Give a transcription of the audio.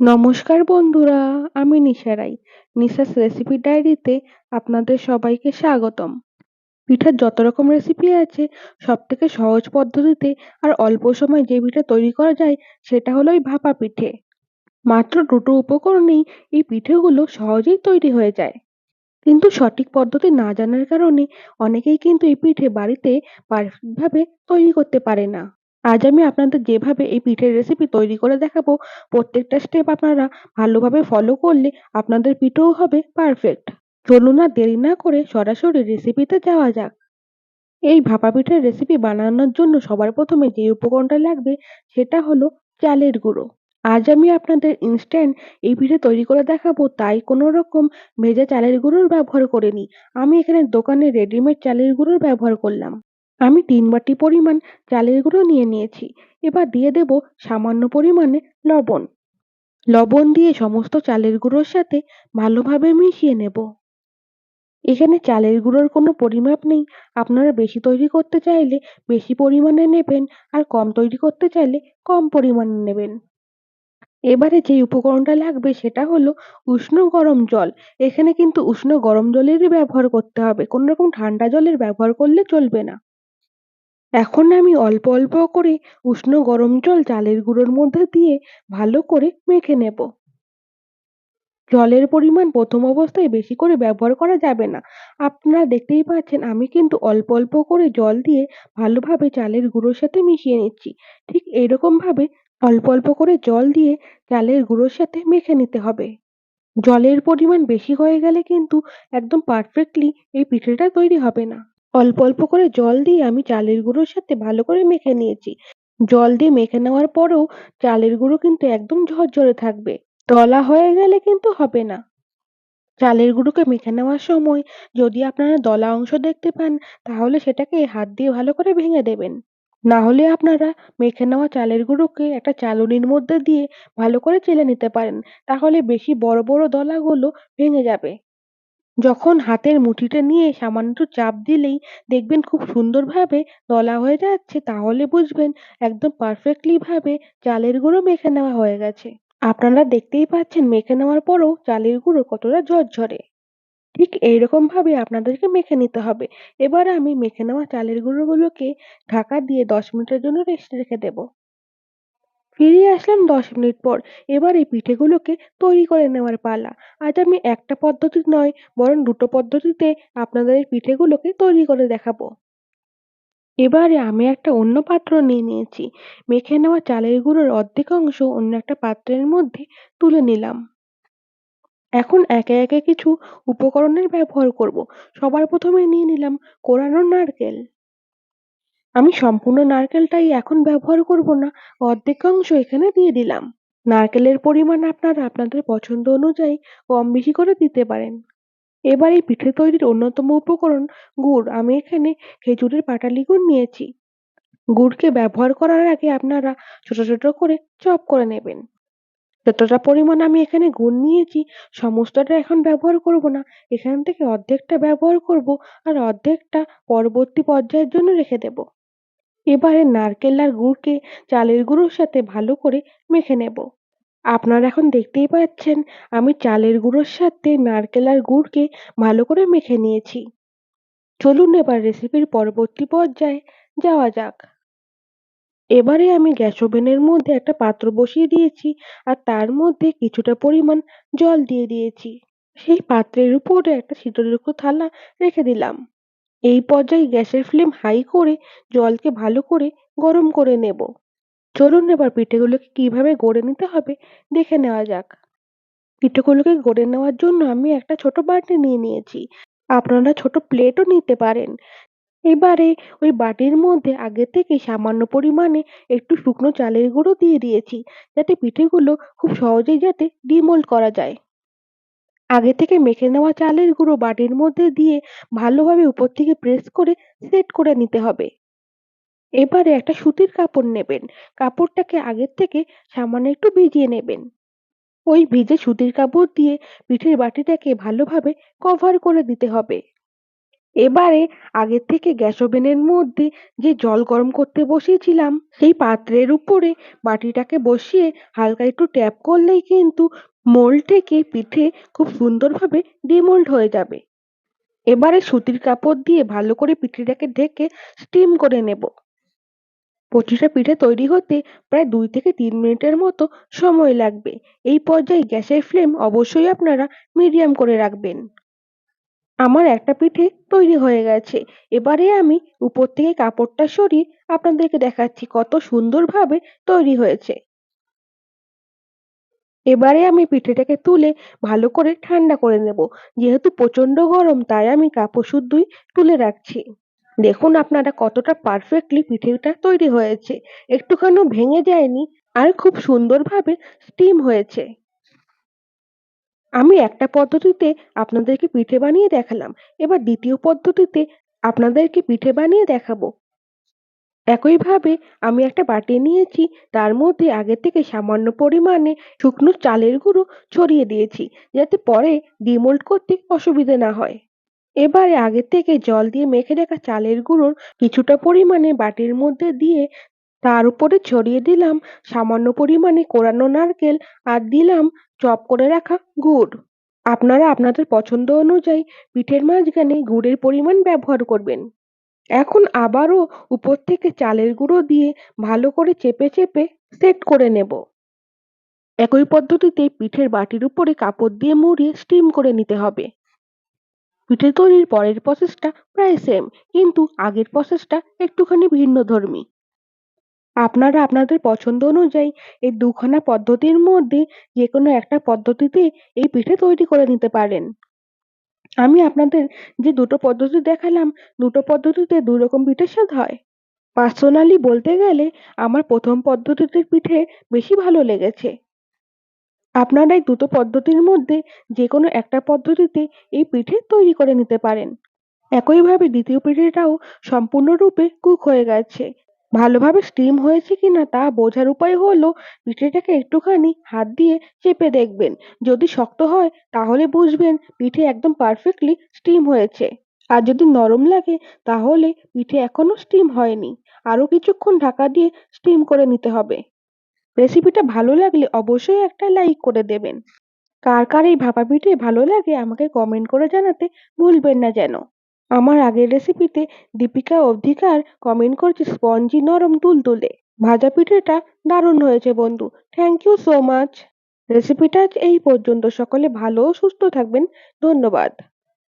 নমস্কার বন্ধুরা, আমি নিশা রাই নিশাস রেসিপি ডায়েরিতে আপনাদের সবাইকে স্বাগতম। পিঠার যত রকম রেসিপি আছে সব থেকে সহজ পদ্ধতিতে আর অল্প সময় যে পিঠা তৈরি করা যায়, সেটা হলো এই ভাপা পিঠে। মাত্র দুটো উপকরণেই এই পিঠেগুলো সহজেই তৈরি হয়ে যায়। কিন্তু সঠিক পদ্ধতি না জানার কারণে অনেকেই কিন্তু এই পিঠে বাড়িতে পারফেক্টভাবে তৈরি করতে পারে না। আজ আমি আপনাদের যেভাবে এই পিঠের রেসিপি তৈরি করে দেখাবো, প্রত্যেকটা স্টেপ আপনারা ভালোভাবে ফলো করলে আপনাদের পিঠেও হবে পারফেক্ট চলুন না দেরি না করে সরাসরি রেসিপিতে যাওয়া যাক। এই ভাপা পিঠের রেসিপি বানানোর জন্য সবার প্রথমে যে উপকরণটা লাগবে সেটা হলো চালের গুঁড়ো। আজ আমি আপনাদের ইনস্ট্যান্ট এই পিঠে তৈরি করে দেখাবো, তাই কোনো রকম ভেজা চালের গুঁড়োর ব্যবহার করিনি। আমি এখানে দোকানে রেডিমেড চালের গুঁড়োর ব্যবহার করলাম। আমি তিন বাটি পরিমাণ চালের গুঁড়ো নিয়ে নিয়েছি। এবার দিয়ে দেব সামান্য পরিমাণে লবণ। লবণ দিয়ে সমস্ত চালের গুঁড়োর সাথে ভালোভাবে মিশিয়ে নেব। এখানে চালের গুঁড়োর কোনো পরিমাপ নেই। আপনারা বেশি তৈরি করতে চাইলে বেশি পরিমাণে নেবেন আর কম তৈরি করতে চাইলে কম পরিমাণে নেবেন। এবারে যে উপকরণটা লাগবে সেটা হলো উষ্ণ গরম জল। এখানে কিন্তু উষ্ণ গরম জলেরই ব্যবহার করতে হবে। কোনো রকম ঠান্ডা জলের ব্যবহার করলে চলবে না। এখন আমি অল্প অল্প করে উষ্ণ গরম জল চালের গুঁড়োর মধ্যে দিয়ে ভালো করে মেখে নেব। জলের পরিমাণ প্রথম অবস্থায় বেশি করে ব্যবহার করা যাবে না। আপনারা দেখতেই পাচ্ছেন আমি কিন্তু অল্প অল্প করে জল দিয়ে ভালোভাবে চালের গুঁড়োর সাথে মিশিয়ে নিচ্ছি। ঠিক এরকমভাবে অল্প অল্প করে জল দিয়ে চালের গুঁড়োর সাথে মেখে নিতে হবে। জলের পরিমাণ বেশি হয়ে গেলে কিন্তু একদম পারফেক্টলি এই পিঠেটা তৈরি হবে না। অল্প অল্প করে জল দিয়ে আমি চালের গুঁড়োর সাথে ভালো করে মেখে নিয়েছি। জল দিয়ে মেখে নেওয়ার পরেও চালের গুঁড়ো কিন্তু একদম ঝরঝরে থাকবে। দলা হয়ে গেলে কিন্তু হবে না। চালের গুঁড়োকে মেখে নেওয়ার সময় যদি আপনারা দলা অংশ দেখতে পান, তাহলে সেটাকে হাত দিয়ে ভালো করে ভেঙে দেবেন। না হলে আপনারা মেখে নেওয়া চালের গুঁড়োকে একটা চালনির মধ্যে দিয়ে ভালো করে চেলে নিতে পারেন। তাহলে বেশি বড় বড় দলাগুলো ভেঙে যাবে। যখন হাতের মুঠিটা নিয়ে সামান্য একটু চাপ দিলেই দেখবেন খুব সুন্দরভাবে দলা হয়ে যাচ্ছে, তাহলে বুঝবেন একদম পারফেক্টলি ভাবে চালের গুঁড়ো মেখে নেওয়া হয়ে গেছে। আপনারা দেখতেই পাচ্ছেন মেখে নেওয়ার পরেও চালের গুঁড়ো কতটা ঝরঝরে। ঠিক এইরকম ভাবে আপনাদেরকে মেখে নিতে হবে। এবার আমি মেখে নেওয়া চালের গুঁড়োগুলোকে ঢাকা দিয়ে দশ মিনিটের জন্য রেস্ট রেখে দেবো। ফিরে আসলাম দশ মিনিট পর। এবার এই পিঠেগুলোকে তৈরি করে নেওয়ার পালা। আজ আমি একটা পদ্ধতি নয়, বরং দুটো পদ্ধতিতে আপনাদের এই পিঠেগুলোকে তৈরি করে দেখাবো। এবারে আমি একটা অন্য পাত্র নিয়ে নিয়েছি। মেখে নেওয়া চালের গুঁড়োর অর্ধেক অংশ অন্য একটা পাত্রের মধ্যে তুলে নিলাম। এখন একে একে কিছু উপকরণের ব্যবহার করব। সবার প্রথমে নিয়ে নিলাম কোরানো নারকেল। আমি সম্পূর্ণ নারকেলটাই এখন ব্যবহার করব না, অর্ধেক অংশ এখানে দিয়ে দিলাম। নারকেলের পরিমাণ আপনারা আপনাদের পছন্দ অনুযায়ী কম বেশি করে দিতে পারেন। এবার এই পিঠে তৈরির অন্যতম উপকরণ গুড়। আমি এখানে খেজুরের পাটালি গুড় নিয়েছি। গুড়কে ব্যবহার করার আগে আপনারা ছোট ছোট করে চপ করে নেবেন। যতটা পরিমাণ আমি এখানে গুড় নিয়েছি, সমস্তটা এখন ব্যবহার করব না। এখান থেকে অর্ধেকটা ব্যবহার করব আর অর্ধেকটা পরবর্তী পর্যায়ের জন্য রেখে দেব। এবারে নারকেল আর গুড়কে চালের গুঁড়োর সাথে ভালো করে মেখে নেব। আপনারা এখন দেখতেই পাচ্ছেন, আমি চালের গুঁড়োর সাথে নারকেল আর গুড়কে ভালো করে মেখে নিয়েছি। চলুন এবার রেসিপির পরবর্তী পর্যায়ে যাওয়া যাক। এবারে আমি গ্যাস ওভেনের মধ্যে একটা পাত্র বসিয়ে দিয়েছি আর তার মধ্যে কিছুটা পরিমাণ জল দিয়ে দিয়েছি। সেই পাত্রের উপরে একটা শীতলযুক্ত থালা রেখে দিলাম। এই পর্যায়ে গ্যাসের ফ্লেম হাই করে জলকে ভালো করে গরম করে নেব। চলুন এবার পিঠেগুলোকে কীভাবে গড়ে নিতে হবে দেখে নেওয়া যাক। পিঠেগুলোকে গড়ে নেওয়ার জন্য আমি একটা ছোট বাটি নিয়ে নিয়েছি। আপনারা ছোট প্লেটও নিতে পারেন। এবারে ওই বাটির মধ্যে আগে থেকে সামান্য পরিমাণে একটু শুকনো চালের গুঁড়ো দিয়ে দিয়েছি, যাতে পিঠেগুলো খুব সহজেই যাতে ডিমোল্ড করা যায়। আগে থেকে মেখে নেওয়া চালের গুঁড়ো বাটির মধ্যে দিয়ে ভালোভাবে উপর থেকে প্রেস করে সেট করে নিতে হবে। এবারে একটা সুতির কাপড় নেবেন। কাপড়টাকে আগের থেকে সামান্য একটু ভিজিয়ে নেবেন। ওই ভিজে সুতির কাপড় দিয়ে পিঠের বাটিটাকে ভালোভাবে কভার করে দিতে হবে। এবারে আগের থেকে গ্যাস ওভেনের মধ্যে যে জল গরম করতে বসিয়েছিলাম সেই পাত্রের উপরে বাটিটাকে বসিয়ে হালকা একটু ট্যাপ করলেই কিন্তু মোল্ড থেকে পিঠে খুব সুন্দরভাবে ডিমোল্ড হয়ে যাবে। এবারে সুতির কাপড় দিয়ে ভালো করে পিঠেটাকে ঢেকে স্টিম করে নেব। প্রতিটা পিঠে তৈরি হতে প্রায় দুই থেকে তিন মিনিটের মতো সময় লাগবে। এই পর্যায়ে গ্যাসের ফ্লেম অবশ্যই আপনারা মিডিয়াম করে রাখবেন। আমার একটা পিঠে তৈরি হয়ে গেছে। এবারে আমি উপর থেকে কাপড়টা সরিয়ে আপনাদেরকে দেখাচ্ছি কত সুন্দরভাবে তৈরি হয়েছে। এবারে আমি পিঠেটাকে তুলে ভালো করে ঠান্ডা করে নেব। যেহেতু প্রচণ্ড গরম, তাই আমি কাপড় শুদ্ধই তুলে রাখছি। দেখুন আপনারা কতটা পারফেক্টলি পিঠেটা তৈরি হয়েছে। একটুখানিও ভেঙে যায়নি আর খুব সুন্দরভাবে স্টিম হয়েছে। আমি একটা পদ্ধতিতে আপনাদেরকে পিঠে বানিয়ে দেখালাম। এবার দ্বিতীয় পদ্ধতিতে আপনাদেরকে পিঠে বানিয়ে দেখাবো। একইভাবে আমি একটা বাটি নিয়েছি, তার মধ্যে আগে থেকে সামান্য পরিমাণে শুকনো চালের গুঁড়ো ছড়িয়ে দিয়েছি, যাতে পরে ডিমোল্ড করতে অসুবিধে না হয়। এবারে আগে থেকে জল দিয়ে মেখে রাখা চালের গুঁড়োর কিছুটা পরিমাণে বাটির মধ্যে দিয়ে তার উপরে ছড়িয়ে দিলাম সামান্য পরিমাণে কোরানো নারকেল আর দিলাম চপ করে রাখা গুড়। আপনারা আপনাদের পছন্দ অনুযায়ী পিঠের মাঝখানে গুড়ের পরিমাণ ব্যবহার করবেন। এখন আবারও উপর থেকে চালের গুঁড়ো দিয়ে ভালো করে চেপে চেপে সেট করে নেব। একই পদ্ধতিতে পিঠের বাটির উপরে কাপড় দিয়ে মুড়িয়ে স্টিম করে নিতে হবে। পিঠে তৈরির পরের প্রসেসটা প্রায় সেম কিন্তু আগের প্রসেসটা একটুখানি ভিন্নধর্মী আপনারা আপনাদের পছন্দ অনুযায়ী এই দুখানা পদ্ধতির মধ্যে যে কোনো একটা পদ্ধতিতে এই পিঠে তৈরি করে নিতে পারেন। আমি আপনাদের যে দুটো পদ্ধতি দেখালাম, দুটো পদ্ধতিতে দু রকম পিঠের স্বাদ হয়। পার্সোনালি বলতে গেলে আমার প্রথম পদ্ধতিতে পিঠে বেশি ভালো লেগেছে। আপনারা এই দুটো পদ্ধতির মধ্যে যে কোনো একটা পদ্ধতিতে এই পিঠে তৈরি করে নিতে পারেন। একইভাবে দ্বিতীয় পিঠেটাও সম্পূর্ণরূপে কুক হয়ে গেছে। ভালোভাবে স্টিম হয়েছে কিনা তা বোঝার উপায় হলো পিঠেটাকে একটুখানি হাত দিয়ে চেপে দেখবেন। যদি শক্ত হয় তাহলে বুঝবেন পিঠে একদম পারফেক্টলি স্টিম হয়েছে। আর যদি নরম লাগে তাহলে পিঠে এখনও স্টিম হয়নি। আরও কিছুক্ষণ ঢাকা দিয়ে স্টিম করে নিতে হবে। রেসিপিটা ভালো লাগলে অবশ্যই একটা লাইক করে দেবেন। কার কার এই ভাপা পিঠে ভালো লাগে আমাকে কমেন্ট করে জানাতে ভুলবেন না যেন। আমার আগের রেসিপিতে দীপিকা অধিকার কমেন্ট করছে, স্পঞ্জি নরম তুলতুলে ভাজা পিঠেটা দারুণ হয়েছে বন্ধু। থ্যাংক ইউ সো মাচ রেসিপিটা এই পর্যন্ত। সকলে ভালো ও সুস্থ থাকবেন। ধন্যবাদ।